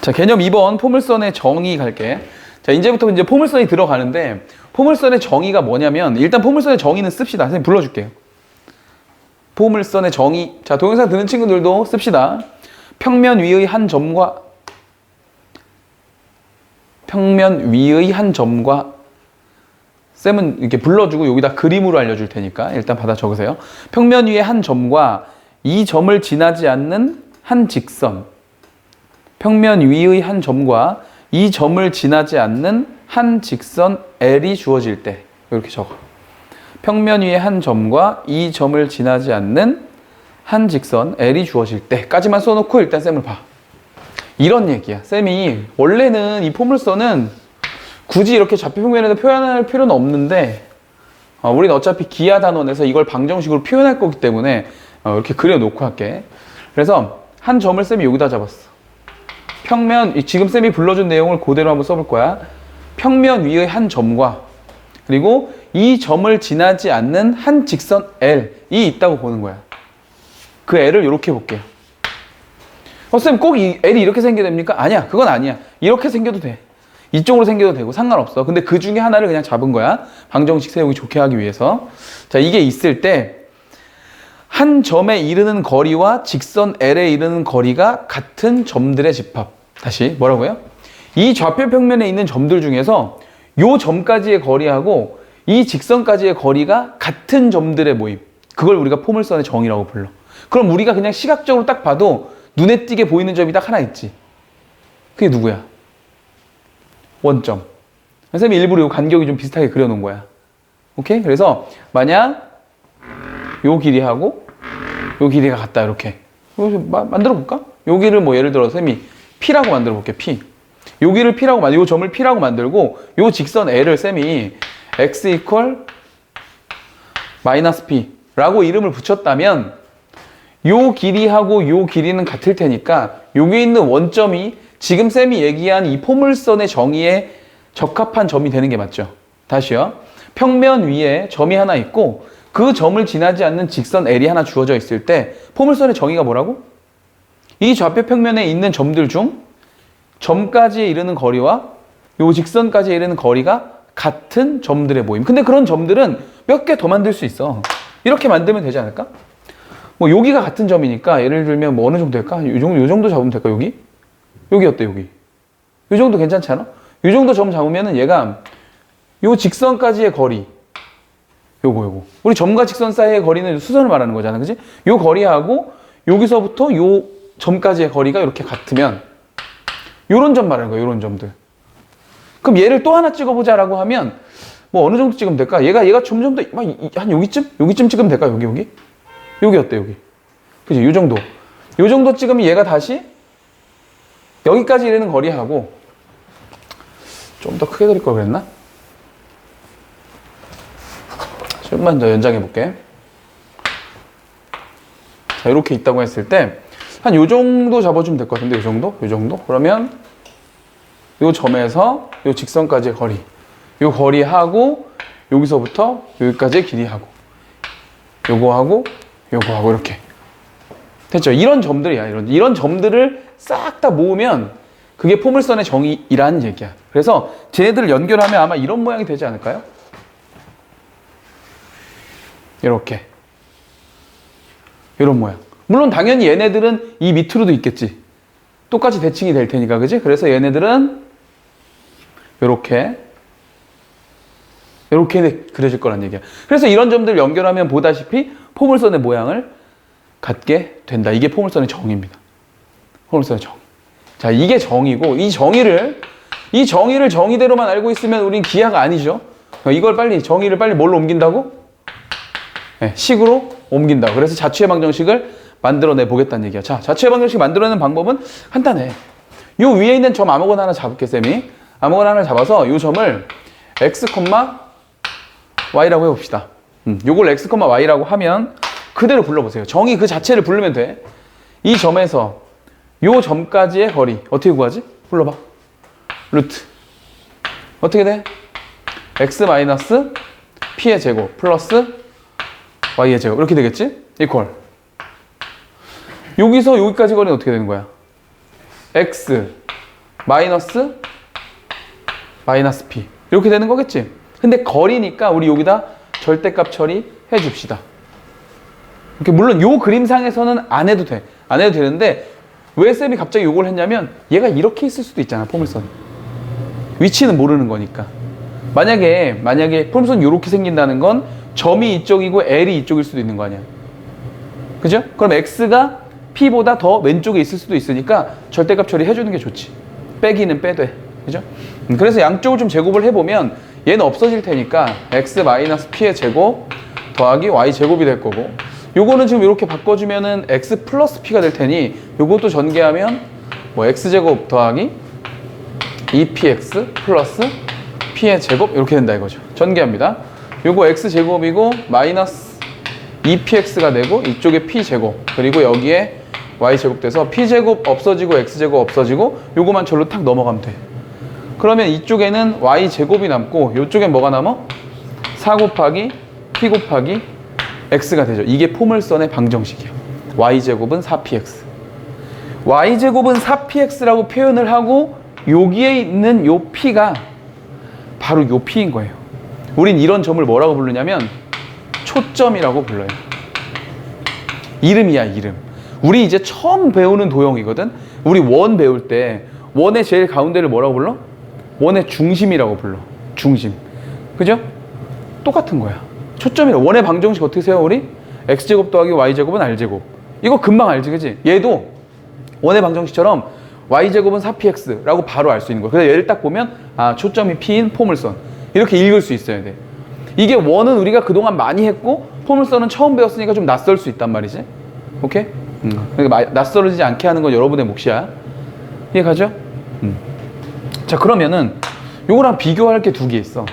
자, 개념 2번 포물선의 정의 갈게. 자, 이제부터 이제 포물선이 들어가는데 포물선의 정의가 뭐냐면 일단 포물선의 정의는 씁시다. 선생님 불러줄게요. 포물선의 정의. 자, 동영상 듣는 친구들도 씁시다. 평면 위의 한 점과 평면 위의 한 점과 쌤은 이렇게 불러주고 여기다 그림으로 알려줄 테니까 일단 받아 적으세요. 평면 위의 한 점과 이 점을 지나지 않는 한 직선. 평면 위의 한 점과 이 점을 지나지 않는 한 직선 L이 주어질 때 이렇게 적어. 평면 위의 한 점과 이 점을 지나지 않는 한 직선 L이 주어질 때까지만 써놓고 일단 쌤을 봐. 이런 얘기야. 쌤이 원래는 이 포물선은 굳이 이렇게 좌표평면에다 표현할 필요는 없는데 어, 우리는 어차피 기하 단원에서 이걸 방정식으로 표현할 거기 때문에 어, 이렇게 그려놓고 할게. 그래서 한 점을 쌤이 여기다 잡았어. 평면 이 지금 쌤이 불러준 내용을 그대로 한번 써볼 거야. 평면 위의 한 점과 그리고 이 점을 지나지 않는 한 직선 L이 있다고 보는 거야. 그 L을 이렇게 볼게요. 어, 쌤, 꼭 이 L이 이렇게 생겨야 됩니까? 아니야. 그건 아니야. 이렇게 생겨도 돼. 이쪽으로 생겨도 되고 상관없어. 근데 그 중에 하나를 그냥 잡은 거야. 방정식 세우기 좋게 하기 위해서. 자, 이게 있을 때, 한 점에 이르는 거리와 직선 L에 이르는 거리가 같은 점들의 집합. 다시, 뭐라고요? 이 좌표 평면에 있는 점들 중에서 요 점까지의 거리하고 이 직선까지의 거리가 같은 점들의 모임. 그걸 우리가 포물선의 정의라고 불러. 그럼 우리가 그냥 시각적으로 딱 봐도 눈에 띄게 보이는 점이 딱 하나 있지. 그게 누구야? 원점. 선생님이 일부러 이 간격이 좀 비슷하게 그려놓은 거야. 오케이? 그래서 만약 요 길이하고 요 길이가 같다 이렇게. 만들어 볼까? 여기를 뭐 예를 들어 쌤이 P라고 만들어 볼게. P. 여기를 P라고 만, 요 점을 P라고 만들고 요 직선 L을 쌤이 x 이퀄 마이너스 P라고 이름을 붙였다면 요 길이하고 요 길이는 같을 테니까 여기 있는 원점이 지금 쌤이 얘기한 이 포물선의 정의에 적합한 점이 되는 게 맞죠. 다시요. 평면 위에 점이 하나 있고 그 점을 지나지 않는 직선 L이 하나 주어져 있을 때 포물선의 정의가 뭐라고? 이 좌표 평면에 있는 점들 중 점까지에 이르는 거리와 요 직선까지에 이르는 거리가 같은 점들의 모임. 근데 그런 점들은 몇 개 더 만들 수 있어. 이렇게 만들면 되지 않을까? 뭐 여기가 같은 점이니까 예를 들면 뭐 어느 정도 될까? 요 정도 요 정도 잡으면 될까? 여기? 여기 어때? 여기? 요 정도 괜찮지 않아? 요 정도 점 잡으면은 얘가 요 직선까지의 거리 요거 요거 우리 점과 직선 사이의 거리는 수선을 말하는 거잖아 그지? 요 거리하고 여기서부터 요 점까지의 거리가 이렇게 같으면 요런 점 말하는 거야 요런 점들 그럼 얘를 또 하나 찍어보자라고 하면 뭐 어느 정도 찍으면 될까? 얘가 얘가 점점 더 한 여기쯤? 여기쯤 찍으면 될까? 여기 여기? 여기 어때 여기? 그지? 요 정도 요 정도 찍으면 얘가 다시 여기까지 이르는 거리하고 좀 더 크게 그릴 걸 그랬나? 좀만 더 연장해 볼게. 자, 이렇게 있다고 했을 때, 한 요 정도 잡아주면 될 것 같은데, 요 정도? 요 정도? 그러면, 요 점에서 요 직선까지의 거리. 요 거리하고, 여기서부터 여기까지의 길이하고, 요거하고, 요거하고, 이렇게. 됐죠? 이런 점들이야, 이런. 이런 점들을 싹 다 모으면, 그게 포물선의 정의이라는 얘기야. 그래서 쟤네들을 연결하면 아마 이런 모양이 되지 않을까요? 이렇게. 이런 모양. 물론 당연히 얘네들은 이 밑으로도 있겠지. 똑같이 대칭이 될 테니까, 그지? 그래서 얘네들은 이렇게 이렇게 그려질 거란 얘기야. 그래서 이런 점들을 연결하면 보다시피 포물선의 모양을 갖게 된다. 이게 포물선의 정의입니다. 포물선의 정. 자, 이게 정의고 이 정의를 이 정의를 정의대로만 알고 있으면 우린 기하가 아니죠. 이걸 빨리 정의를 빨리 뭘로 옮긴다고? 네, 식으로 옮긴다. 그래서 자취의 방정식을 만들어내 보겠다는 얘기야. 자, 자취의 방정식 만들어내는 방법은 간단해. 요 위에 있는 점 아무거나 하나 잡을게, 쌤이. 아무거나 하나 잡아서 요 점을 x, y라고 해봅시다. 음, 요걸 x, y라고 하면 그대로 불러보세요. 정의 그 자체를 부르면 돼. 이 점에서 요 점까지의 거리 어떻게 구하지? 불러봐. 루트. 어떻게 돼? x p의 제곱 플러스 y의 제곱 이렇게 되겠지? 이퀄. 여기서 여기까지 거리는 어떻게 되는 거야? x 마이너스 마이너스 p 이렇게 되는 거겠지. 근데 거리니까 우리 여기다 절대값 처리해 줍시다. 이렇게 물론 요 그림상에서는 안 해도 돼. 안 해도 되는데 왜 쌤이 갑자기 요걸 했냐면 얘가 이렇게 있을 수도 있잖아 포물선. 위치는 모르는 거니까. 만약에 만약에 포물선 이렇게 생긴다는 건 점이 이쪽이고 L이 이쪽일 수도 있는 거 아니야. 그죠? 그럼 X가 P보다 더 왼쪽에 있을 수도 있으니까 절대값 처리해 주는 게 좋지. 빼기는 빼돼. 그죠? 음, 그래서 양쪽을 좀 제곱을 해보면 얘는 없어질 테니까 X 마이너스 P의 제곱 더하기 Y 제곱이 될 거고 요거는 지금 이렇게 바꿔주면은 X 플러스 P가 될 테니 요것도 전개하면 뭐 X 제곱 더하기 2px 플러스 p의 제곱 이렇게 된다 이거죠. 전개합니다. 요거 x 제곱이고 마이너스 2px가 되고 이쪽에 p 제곱 그리고 여기에 y 제곱 돼서 p 제곱 없어지고 x 제곱 없어지고 요거만 절로 탁 넘어가면 돼. 그러면 이쪽에는 y 제곱이 남고 요쪽엔 뭐가 남어? 4 곱하기 p 곱하기 x가 되죠. 이게 포물선의 방정식이야. y 제곱은 4px. y제곱은 4px라고 표현을 하고 여기에 있는 요 p가 바로 요 p인 거예요. 우린 이런 점을 뭐라고 부르냐면 초점이라고 불러요. 이름이야, 이름. 우리 이제 처음 배우는 도형이거든. 우리 원 배울 때 원의 제일 가운데를 뭐라고 불러? 원의 중심이라고 불러. 중심. 그죠? 똑같은 거야. 초점이라. 원의 방정식 어떻게 세요, 우리? x제곱 더하기 y제곱은 r제곱. 이거 금방 알지, 그지? 얘도 원의 방정식처럼 y제곱은 4px라고 바로 알 수 있는 거예요. 그래서 얘를 딱 보면 아 초점이 p인 포물선 이렇게 읽을 수 있어야 돼. 이게 원은 우리가 그동안 많이 했고 포물선은 처음 배웠으니까 좀 낯설 수 있단 말이지. 오케이? 음. 그러니까 마- 낯설어지지 않게 하는 건 여러분의 몫이야. 이해가죠? 음. 자 그러면은 요거랑 비교할 게 두 개 있어.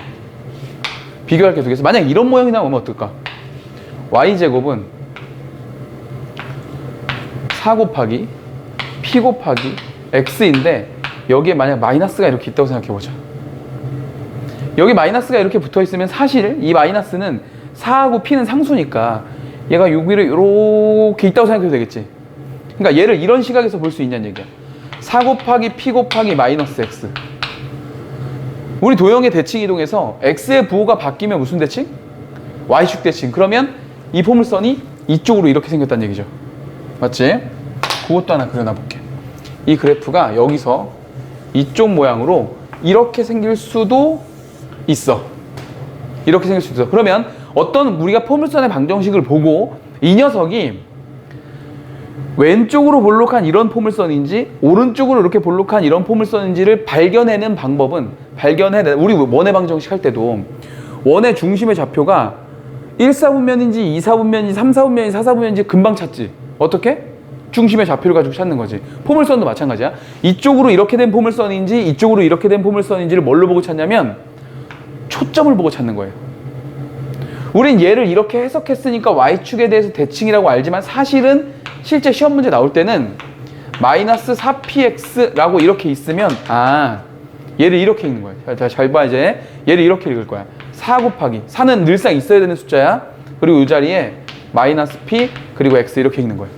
비교할 게 두 개 있어. 만약 이런 모양이 나오면 어떨까? y제곱은 4 곱하기 p 곱하기 x인데 여기에 만약 마이너스가 이렇게 있다고 생각해 보자. 여기 마이너스가 이렇게 붙어 있으면 사실 이 마이너스는 4하고 p는 상수니까 얘가 여기를 이렇게 있다고 생각해도 되겠지. 그러니까 얘를 이런 시각에서 볼 수 있냐는 얘기야. 4 곱하기 p 곱하기 마이너스 x. 우리 도형의 대칭 이동에서 x의 부호가 바뀌면 무슨 대칭? y축 대칭. 그러면 이 포물선이 이쪽으로 이렇게 생겼다는 얘기죠. 맞지? 그것도 하나 그려놔 볼게. 이 그래프가 여기서 이쪽 모양으로 이렇게 생길 수도 있어. 이렇게 생길 수도 있어. 그러면 어떤 우리가 포물선의 방정식을 보고 이 녀석이 왼쪽으로 볼록한 이런 포물선인지 오른쪽으로 이렇게 볼록한 이런 포물선인지를 발견해내는 방법은 발견해내 우리 원의 방정식 할 때도 원의 중심의 좌표가 1사분면인지 2사분면인지 3사분면인지 4사분면인지 금방 찾지. 어떻게? 중심의 좌표를 가지고 찾는 거지. 포물선도 마찬가지야. 이쪽으로 이렇게 된 포물선인지 이쪽으로 이렇게 된 포물선인지를 뭘로 보고 찾냐면 초점을 보고 찾는 거예요. 우린 얘를 이렇게 해석했으니까 y축에 대해서 대칭이라고 알지만 사실은 실제 시험 문제 나올 때는 마이너스 4px라고 이렇게 있으면 아 얘를 이렇게 읽는 거야. 자, 자, 잘 봐, 이제. 얘를 이렇게 읽을 거야. 4 곱하기. 4는 늘상 있어야 되는 숫자야. 그리고 이 자리에 마이너스 p, 그리고 x 이렇게 읽는 거예요.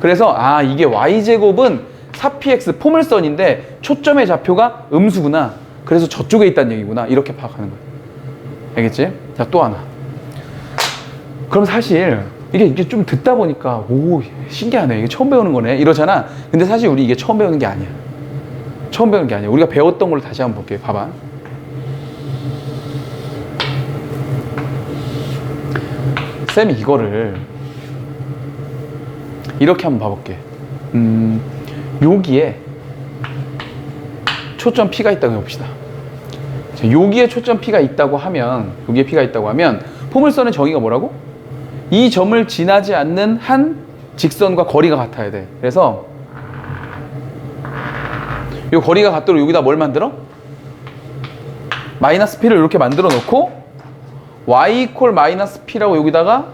그래서, 아, 이게 y제곱은 4px 포물선인데 초점의 좌표가 음수구나. 그래서 저쪽에 있다는 얘기구나. 이렇게 파악하는 거예요. 알겠지? 자, 또 하나. 그럼 사실 이게 이게 좀 듣다 보니까 오 신기하네. 이게 처음 배우는 거네. 이러잖아. 근데 사실 우리 이게 처음 배우는 게 아니야. 처음 배우는 게 아니야. 우리가 배웠던 걸로 다시 한번 볼게요. 봐봐. 쌤이 이거를 이렇게 한번 봐볼게. 음 여기에 초점 P가 있다고 해봅시다. 자, 여기에 초점 P가 있다고 하면 여기에 P가 있다고 하면 포물선의 정의가 뭐라고? 이 점을 지나지 않는 한 직선과 거리가 같아야 돼. 그래서 이 거리가 같도록 여기다 뭘 만들어? 마이너스 p를 이렇게 만들어 놓고 y 이퀄 마이너스 p라고 여기다가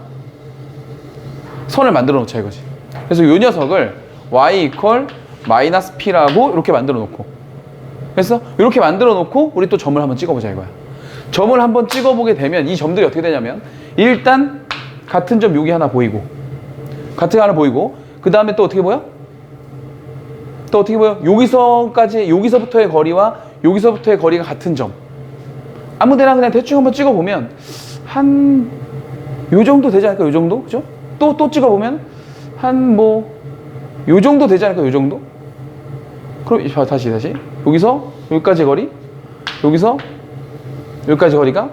선을 만들어 놓자 이거지. 그래서 이 녀석을 y 이퀄 마이너스 p라고 이렇게 만들어 놓고 그래서 이렇게 만들어 놓고 우리 또 점을 한번 찍어보자 이거야. 점을 한번 찍어보게 되면 이 점들이 어떻게 되냐면 일단 같은 점 여기 하나 보이고 같은 거 하나 보이고 그 다음에 또 어떻게 보여? 또 어떻게 보여? 여기서까지 여기서부터의 거리와 여기서부터의 거리가 같은 점. 아무데나 그냥 대충 한번 찍어보면 한 요 정도 되지 않을까? 요 정도? 그죠? 또 또 찍어보면 한 뭐 요 정도 되지 않을까? 요 정도? 그럼 자, 다시 다시 여기서 여기까지 거리 여기서 여기까지 거리가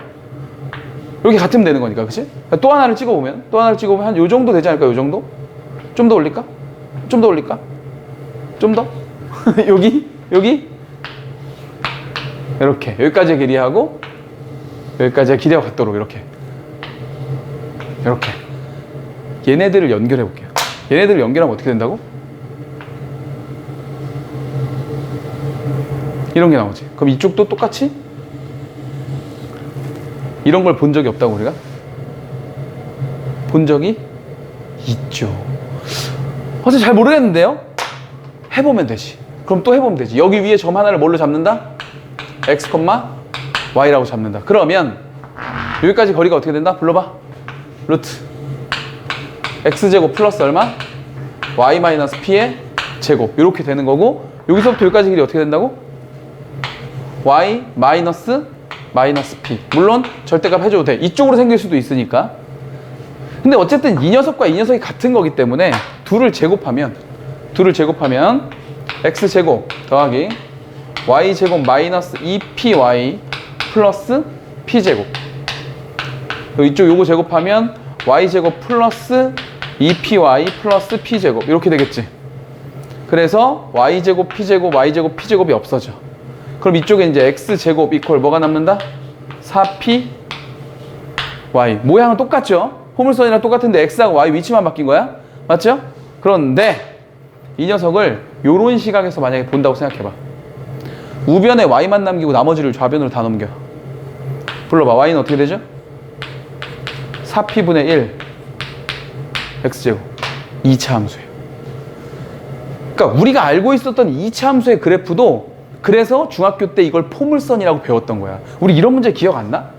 이렇게 같으면 되는 거니까 그치? 또 하나를 찍어보면 또 하나를 찍어보면 한 요 정도 되지 않을까? 요 정도? 좀 더 올릴까? 좀 더 올릴까? 좀 더? 여기? 여기? 이렇게 여기까지 길이하고 여기까지의 길이와 같도록 이렇게 이렇게 얘네들을 연결해 볼게요 얘네들을 연결하면 어떻게 된다고? 이런 게 나오지 그럼 이쪽도 똑같이 이런 걸 본 적이 없다고 우리가? 본 적이 있죠 어제 잘 모르겠는데요? 해보면 되지 그럼 또 해보면 되지 여기 위에 점 하나를 뭘로 잡는다? x, y라고 잡는다 그러면 여기까지 거리가 어떻게 된다? 불러봐 루트 x제곱 플러스 얼마? y 마이너스 p의 제곱 이렇게 되는 거고 여기서부터 여기까지 길이 어떻게 된다고? y 마이너스 마이너스 p. 물론 절대값 해줘도 돼. 이쪽으로 생길 수도 있으니까. 근데 어쨌든 이 녀석과 이 녀석이 같은 거기 때문에 둘을 제곱하면 둘을 제곱하면 x제곱 더하기 y제곱 마이너스 2py 플러스 p제곱. 이쪽 요거 제곱하면 y제곱 플러스 2py 플러스 p제곱. 이렇게 되겠지. 그래서 y제곱 p제곱 y제곱 p제곱이 없어져 그럼 이쪽에 이제 x제곱 이퀄 뭐가 남는다? 4p y 모양은 똑같죠? 포물선이랑 똑같은데 x하고 y 위치만 바뀐 거야 맞죠? 그런데 이 녀석을 요런 시각에서 만약에 본다고 생각해봐 우변에 y만 남기고 나머지를 좌변으로 다 넘겨 불러봐 y는 어떻게 되죠? 4p분의 1 x제곱 2차 함수예요 그러니까 우리가 알고 있었던 2차 함수의 그래프도 그래서 중학교 때 이걸 포물선이라고 배웠던 거야 우리 이런 문제 기억 안 나?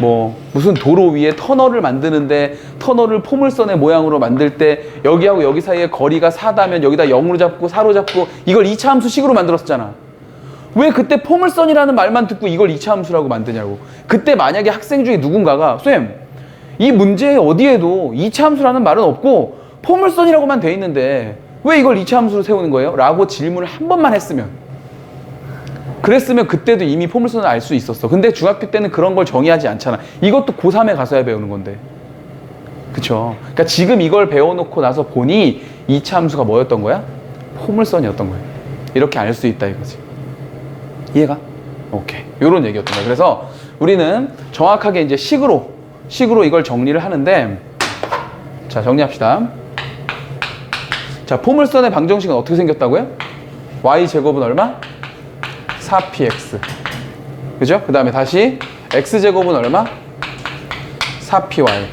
뭐 무슨 도로 위에 터널을 만드는데 터널을 포물선의 모양으로 만들 때 여기하고 여기 사이에 거리가 4다면 여기다 0으로 잡고 4로 잡고 이걸 2차 함수식으로 만들었잖아 왜 그때 포물선이라는 말만 듣고 이걸 2차 함수라고 만드냐고 그때 만약에 학생 중에 누군가가 쌤, 이 문제의 어디에도 2차 함수라는 말은 없고 포물선이라고만 돼 있는데 왜 이걸 2차 함수로 세우는 거예요? 라고 질문을 한 번만 했으면 그랬으면 그때도 이미 포물선을 알 수 있었어. 근데 중학교 때는 그런 걸 정의하지 않잖아. 이것도 고3에 가서야 배우는 건데. 그쵸. 그러니까 지금 이걸 배워놓고 나서 보니 2차 함수가 뭐였던 거야? 포물선이었던 거야. 이렇게 알 수 있다 이거지. 이해가? 오케이. 요런 얘기였던 거야. 그래서 우리는 정확하게 이제 식으로, 식으로 이걸 정리를 하는데, 자, 정리합시다. 자, 포물선의 방정식은 어떻게 생겼다고요? y제곱은 얼마? 4px 그죠? 그 다음에 다시 x제곱은 얼마? 4py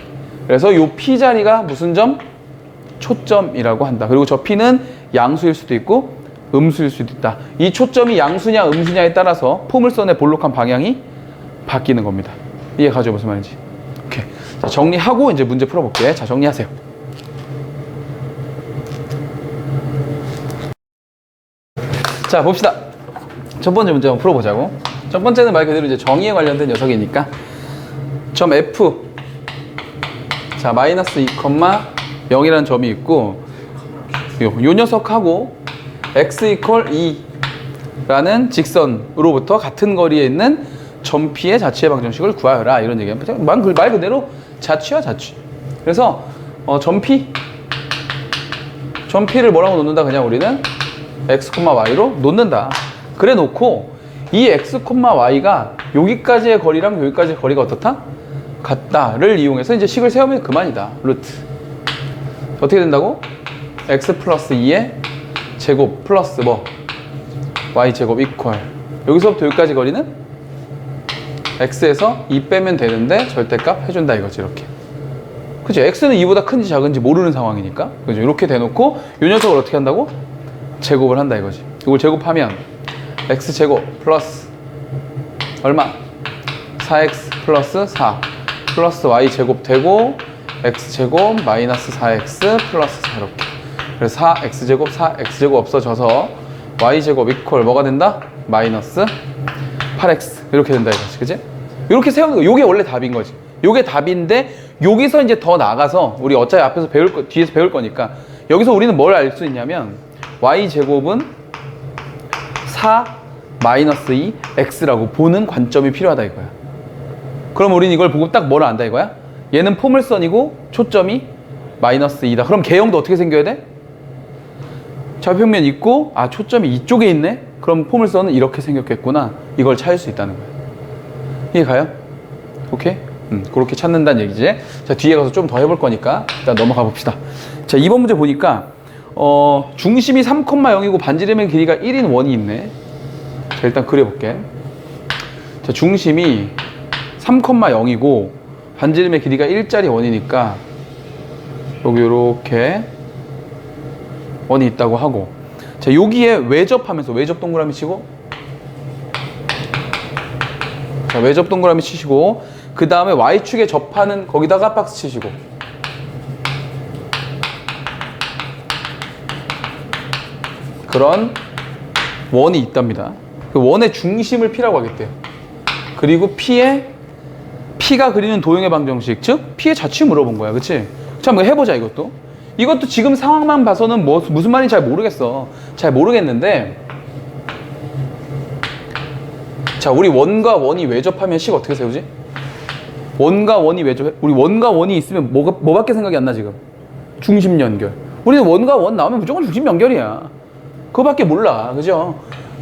그래서 요 p 자리가 무슨 점? 초점이라고 한다. 그리고 저 p는 양수일 수도 있고 음수일 수도 있다. 이 초점이 양수냐 음수냐에 따라서 포물선의 볼록한 방향이 바뀌는 겁니다. 이해 가죠 무슨 말인지. 오케이. 자 정리하고 이제 문제 풀어볼게. 자 정리하세요. 자 봅시다 첫 번째 문제 한번 풀어보자고. 첫 번째는 말 그대로 이제 정의에 관련된 녀석이니까 점 F 자 마이너스 2, 0이라는 점이 있고 요, 요 녀석하고 x 이퀄 2라는 직선으로부터 같은 거리에 있는 점 P의 자취의 방정식을 구하여라 이런. 말, 그- 말 그대로 자취야 자취. 그래서 어, 점 P 점 P를 뭐라고 놓는다 그냥 우리는 x, y로 놓는다. 그래 놓고 이 x, y가 여기까지의 거리랑 여기까지의 거리가 어떻다? 같다를 이용해서 이제 식을 세우면 그만이다. 루트. 어떻게 된다고? x 플러스 2의 제곱 플러스 뭐 y 제곱 이퀄 여기서부터 여기까지 거리는 x에서 2 빼면 되는데 절대값 해준다 이거지 이렇게 그죠 x는 2보다 큰지 작은지 모르는 상황이니까 그죠 이렇게 대놓고 이 녀석을 어떻게 한다고? 제곱을 한다 이거지 이걸 제곱하면 x 제곱 플러스 얼마? 4x 플러스 4 플러스 y 제곱 되고 x 제곱 마이너스 4x 플러스 4 이렇게 그래서 4x 제곱 4x 제곱 없어져서 y제곱 이퀄 뭐가 된다? 마이너스 8x 이렇게 된다 이거지 그지? 이렇게 세우는 거 요게 원래 답인 거지 요게 답인데 여기서 이제 더 나가서 우리 어차피 앞에서 배울 거 뒤에서 배울 거니까 여기서 우리는 뭘 알 수 있냐면 y제곱은 4 마이너스 2 x라고 보는 관점이 필요하다 이거야 그럼 우린 이걸 보고 딱 뭐를 안다 이거야? 얘는 포물선이고 초점이 마이너스 2다 그럼 개형도 어떻게 생겨야 돼? 좌표평면 있고 아 초점이 이쪽에 있네 그럼 포물선은 이렇게 생겼겠구나 이걸 찾을 수 있다는 거야 이해 가요? 오케이? 음, 그렇게 찾는다는 얘기지 자 뒤에 가서 좀 더 해볼 거니까 일단 넘어가 봅시다 자 2번 문제 보니까 어, 중심이 3,0이고 반지름의 길이가 1인 원이 있네. 자 일단 그려볼게. 자 중심이 3,0이고 반지름의 길이가 1짜리 원이니까 여기 이렇게 원이 있다고 하고. 자 여기에 외접하면서 외접 동그라미 치고. 자 외접 동그라미 치시고 그 다음에 y축에 접하는 거기다가 박스 치시고 그런 원이 있답니다. 그 원의 중심을 P라고 하겠대요. 그리고 P의 P가 그리는 도형의 방정식 즉 P의 자취 물어본 거야? 자 한번 해보자 이것도. 이것도 지금 상황만 봐서는 뭐, 무슨 말인지 잘 모르겠어. 잘 모르겠는데 자 우리 원과 원이 외접하면 식 어떻게 세우지? 원과 원이 외접 우리 원과 원이 있으면 뭐가, 뭐밖에 생각이 안 나 지금? 중심 연결. 우리는 원과 원 나오면 무조건 중심 연결이야 그거밖에 몰라. 그죠?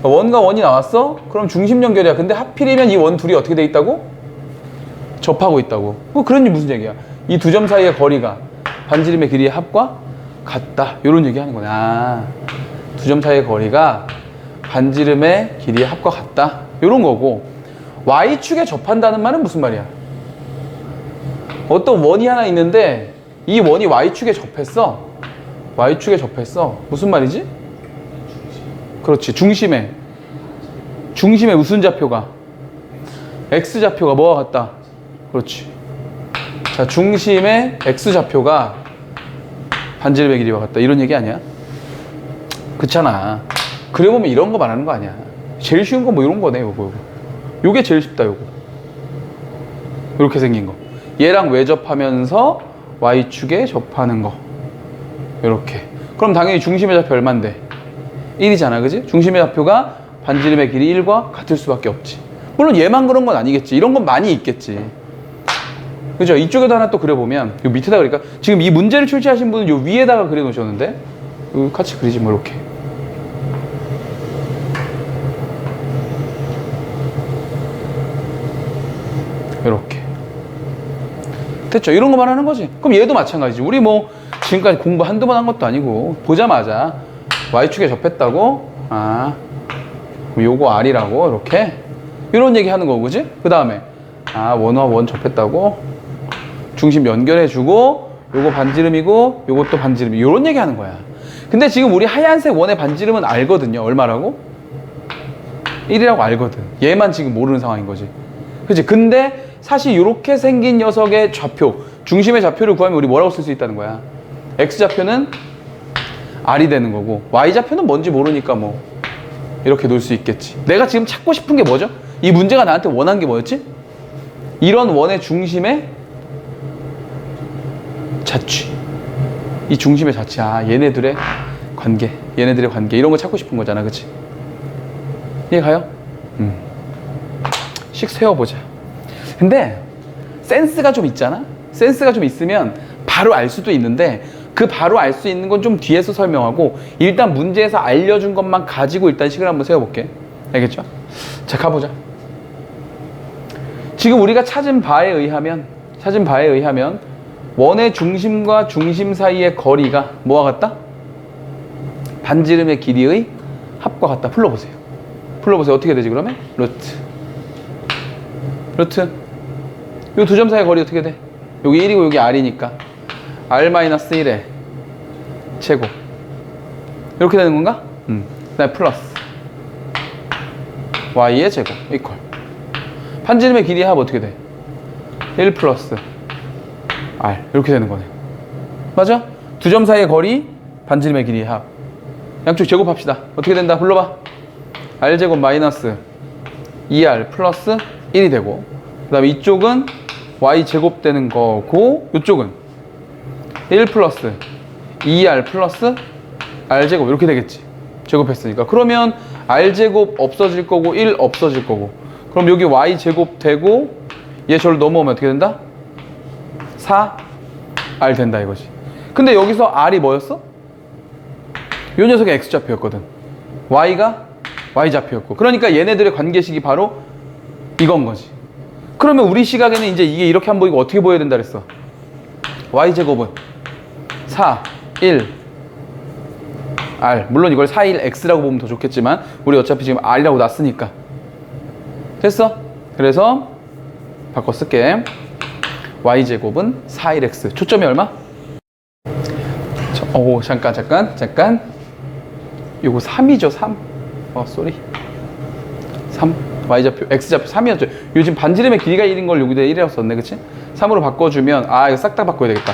원과 원이 나왔어? 그럼 중심 연결이야. 근데 하필이면 이 원 둘이 어떻게 돼 있다고? 접하고 있다고. 뭐 그런 게 무슨 얘기야? 이 두 점 사이의 거리가 반지름의 길이의 합과 같다. 이런 얘기 하는 거야 두점 사이의 거리가 반지름의 길이의 합과 같다. 이런 거고. y축에 접한다는 말은 무슨 말이야? 어떤 원이 하나 있는데 이 원이 y축에 접했어. y축에 접했어. 무슨 말이지? 그렇지. 중심에. 중심에 무슨 좌표가? X 좌표가 뭐와 같다? 그렇지. 자 중심의 x 좌표가 반지름의 길이와 같다. 이런 얘기 아니야? 그렇잖아. 그려보면 이런 거 말하는 거 아니야? 제일 쉬운 건 뭐 이런 거네 요거 요거. 요게 제일 쉽다 요거. 이렇게 생긴 거. 얘랑 외접하면서 y축에 접하는 거. 이렇게. 그럼 당연히 중심의 좌표 얼만데 1이잖아 그지? 중심의 좌표가 반지름의 길이 1과 같을 수밖에 없지. 물론 얘만 그런 건 아니겠지. 이런 건 많이 있겠지. 그죠? 이쪽에도 하나 또 그려보면 요 밑에다 그러니까? 지금 이 문제를 출제하신 분은 요 위에다가 그려 놓으셨는데 요 같이 그리지 뭐 이렇게. 이렇게. 됐죠? 이런 거 말하는 거지. 그럼 얘도 마찬가지지. 우리 뭐 지금까지 공부 한두 번 한 것도 아니고 보자마자 y축에 접했다고? 아 요거 r이라고? 이렇게? 이런 얘기 하는 거고 그지? 그 다음에 아 원과 원 접했다고? 중심 연결해주고 요거 반지름이고 요것도 반지름. 이런 얘기 하는 거야. 근데 지금 우리 하얀색 원의 반지름은 알거든요. 얼마라고? 1이라고 알거든. 얘만 지금 모르는 상황인 거지. 그치 근데 사실 이렇게 생긴 녀석의 좌표 중심의 좌표를 구하면 우리 뭐라고 쓸 수 있다는 거야? X좌표는 r이 되는 거고 y좌표는 뭔지 모르니까 뭐 이렇게 놓을 수 있겠지 내가 지금 찾고 싶은 게 뭐죠? 이 문제가 나한테 원한 게 뭐였지? 이런 원의 중심의 자취. 이 중심의 자취. 아, 얘네들의 관계. 얘네들의 관계. 이런 거 찾고 싶은 거잖아. 그치? 이해 가요? 음. 씩 세워보자. 근데, 센스가 좀 있잖아? 센스가 좀 있으면 바로 알 수도 있는데, 그 바로 알 수 있는 건 좀 뒤에서 설명하고, 일단 문제에서 알려준 것만 가지고 일단 식을 한번 세워볼게. 알겠죠? 자, 가보자. 지금 우리가 찾은 바에 의하면, 찾은 바에 의하면, 원의 중심과 중심 사이의 거리가 뭐와 같다? 반지름의 길이의 합과 같다. 풀러보세요. 풀러보세요. 어떻게 되지 그러면? 루트. 루트. 이 두 점 사이의 거리 어떻게 돼? 여기 1이고 여기 r이니까 r-1의 제곱. 이렇게 되는 건가? 음. 그다음에 플러스 y의 제곱 이퀄. 반지름의 길이의 합 어떻게 돼? 1 플러스 R 이렇게 되는 거네. 맞아? 두 점 사이의 거리 반지름의 길이 합. 양쪽 제곱합시다. 어떻게 된다? 불러봐. r제곱 마이너스 2r 플러스 1이 되고 그 다음에 이쪽은 y제곱 되는 거고 이쪽은 1 플러스 2r 플러스 r제곱 이렇게 되겠지. 제곱했으니까. 그러면 r제곱 없어질 거고 1 없어질 거고 그럼 여기 y제곱 되고 얘 저를 넘어오면 어떻게 된다? 4 r 된다 이거지. 근데 여기서 r이 뭐였어? 요 녀석이 x좌표였거든. y가 y좌표였고. 그러니까 얘네들의 관계식이 바로 이건 거지. 그러면 우리 시각에는 이제 이게 이렇게 안 보이고 어떻게 보여야 된다 그랬어? y제곱은 4, 1, r. 물론 이걸 4, 1, x라고 보면 더 좋겠지만 우리 어차피 지금 r이라고 놨으니까. 됐어? 그래서 바꿔 쓸게. y제곱은 4, 1x. 초점이 얼마? 저, 오, 잠깐, 잠깐, 잠깐. 요거 3이죠, 3. 어, 쏘리. 3. y좌표, x좌표 3이었죠. 요즘 반지름의 길이가 1인 걸 여기다 1이라고 썼네, 그치? 3으로 바꿔주면, 아, 이거 싹 다 바꿔야 되겠다.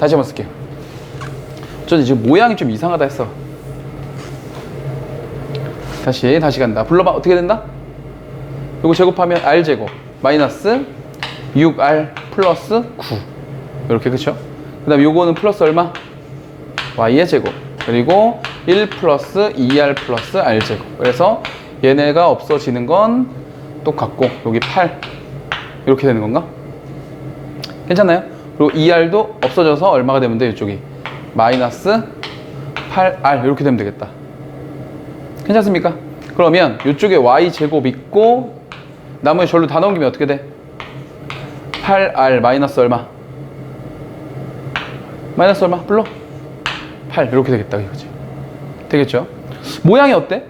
다시 한번 쓸게요. 저는 지금 모양이 좀 이상하다 했어. 다시, 다시 간다. 불러봐. 어떻게 된다? 요거 제곱하면 r제곱 마이너스 6r 플러스 9 이렇게 그쵸? 그 다음에 요거는 플러스 얼마? y의 제곱 그리고 1 플러스 2r 플러스 r제곱 그래서 얘네가 없어지는 건 똑같고 여기 8 이렇게 되는 건가? 괜찮나요? 그리고 2r도 없어져서 얼마가 되면 돼 이쪽이 마이너스 8r 이렇게 되면 되겠다 괜찮습니까? 그러면 이쪽에 y제곱 있고 나머지 절로 다 넘기면 어떻게 돼? 8r 마이너스 얼마? 마이너스 얼마? 불러? 8 이렇게 되겠다 이거지 되겠죠? 모양이 어때?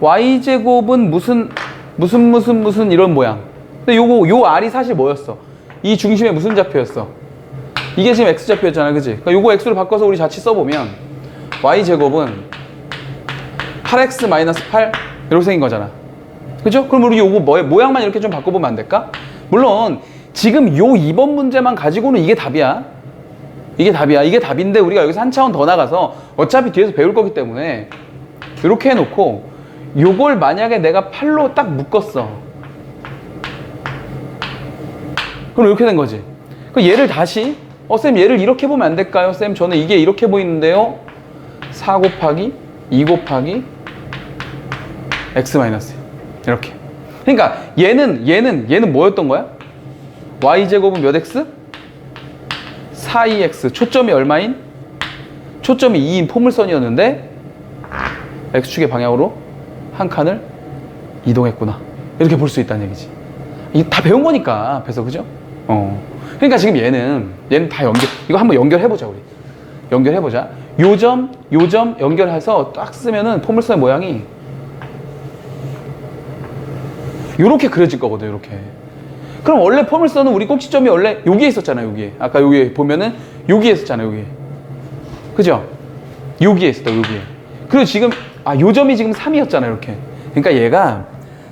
y제곱은 무슨 무슨 무슨 무슨 이런 모양 근데 요거 요 r이 사실 뭐였어? 이 중심에 무슨 좌표였어? 이게 지금 x좌표였잖아 그지? 그러니까 요거 x로 바꿔서 우리 자칫 써보면 y제곱은 8x 마이너스 8 이렇게 생긴 거잖아 그죠? 그럼 우리 요거 뭐, 모양만 이렇게 좀 바꿔보면 안 될까? 물론 지금 요 2번 문제만 가지고는 이게 답이야. 이게 답이야. 이게 답인데 우리가 여기서 한 차원 더 나가서 어차피 뒤에서 배울 거기 때문에 이렇게 해놓고 요걸 만약에 내가 팔로 딱 묶었어. 그럼 이렇게 된 거지. 그 얘를 다시 어, 쌤 얘를 이렇게 보면 안 될까요? 쌤 저는 이게 이렇게 보이는데요. 4 곱하기 2 곱하기 x 마이너스 이렇게. 그러니까 얘는 얘는 얘는 뭐였던 거야? y 제곱은 몇 x? 4ex 초점이 얼마인? 초점이 2인 포물선이었는데 x축의 방향으로 한 칸을 이동했구나 이렇게 볼 수 있다는 얘기지 이게 다 배운 거니까 앞에서 그죠? 어 그러니까 지금 얘는 얘는 다 연결 이거 한번 연결해 보자 우리. 연결해 보자. 요점 요점 연결해서 딱 쓰면은 포물선의 모양이 요렇게 그려질 거거든 요렇게. 그럼 원래 포물선은 우리 꼭지점이 원래 여기에 있었잖아요 여기에. 아까 여기에 보면은 여기에 있었잖아요 여기에. 그죠? 여기에 있었다 여기에. 그리고 지금 아 요점이 지금 3이었잖아요 이렇게. 그러니까 얘가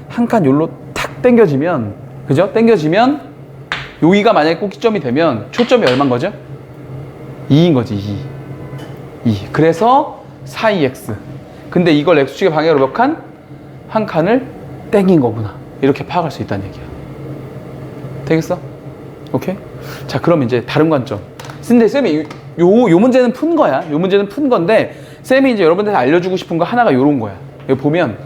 한 칸 요로 탁 당겨지면 그죠? 당겨지면 여기가 만약에 꼭지점이 되면 초점이 얼마인 거죠? 2인 거지 2 2 그래서 4EX 근데 이걸 X축의 방향으로 몇 칸? 한 칸을 땡긴 거구나 이렇게 파악할 수 있다는 얘기야 되겠어? 오케이? 자, 그럼 이제 다른 관점. 근데 쌤이 요, 요 문제는 푼 거야. 요 문제는 푼 건데, 쌤이 이제 여러분들한테 알려주고 싶은 거 하나가 요런 거야. 여기 보면,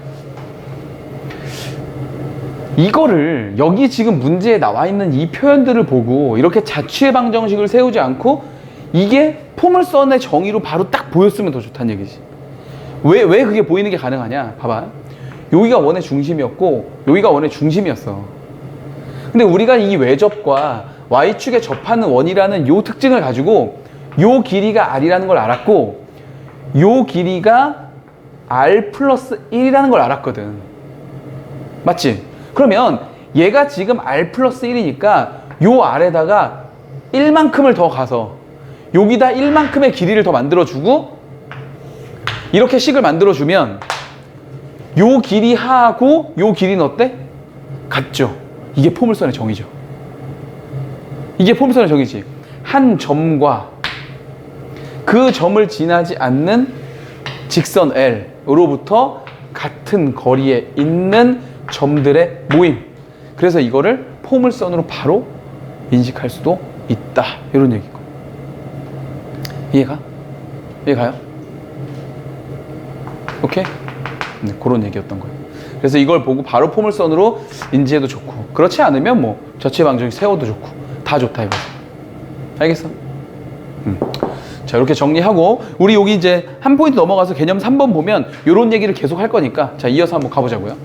이거를, 여기 지금 문제에 나와 있는 이 표현들을 보고, 이렇게 자취의 방정식을 세우지 않고, 이게 포물선의 정의로 바로 딱 보였으면 더 좋다는 얘기지. 왜, 왜 그게 보이는 게 가능하냐? 봐봐. 여기가 원의 중심이었고, 여기가 원의 중심이었어. 근데 우리가 이 외접과 y축에 접하는 원이라는 요 특징을 가지고 요 길이가 r이라는 걸 알았고 요 길이가 r 플러스 1이라는 걸 알았거든. 맞지? 그러면 얘가 지금 r 플러스 1이니까 요 r에다가 1만큼을 더 가서 여기다 1만큼의 길이를 더 만들어주고 이렇게 식을 만들어주면 요 길이 하고 요 길이는 어때? 같죠? 이게 포물선의 정의죠. 이게 포물선의 정의지. 한 점과 그 점을 지나지 않는 직선 L으로부터 같은 거리에 있는 점들의 모임. 그래서 이거를 포물선으로 바로 인식할 수도 있다. 이런 얘기고. 이해가? 이해가요? 오케이? 네, 그런 얘기였던 거예요. 그래서 이걸 보고 바로 포물선으로 인지해도 좋고, 그렇지 않으면 뭐 저체방정식 세워도 좋고, 다 좋다 이거. 알겠어? 음. 자, 이렇게 정리하고, 우리 여기 이제 한 포인트 넘어가서 개념 3번 보면 이런 얘기를 계속 할 거니까, 자, 이어서 한번 가보자고요.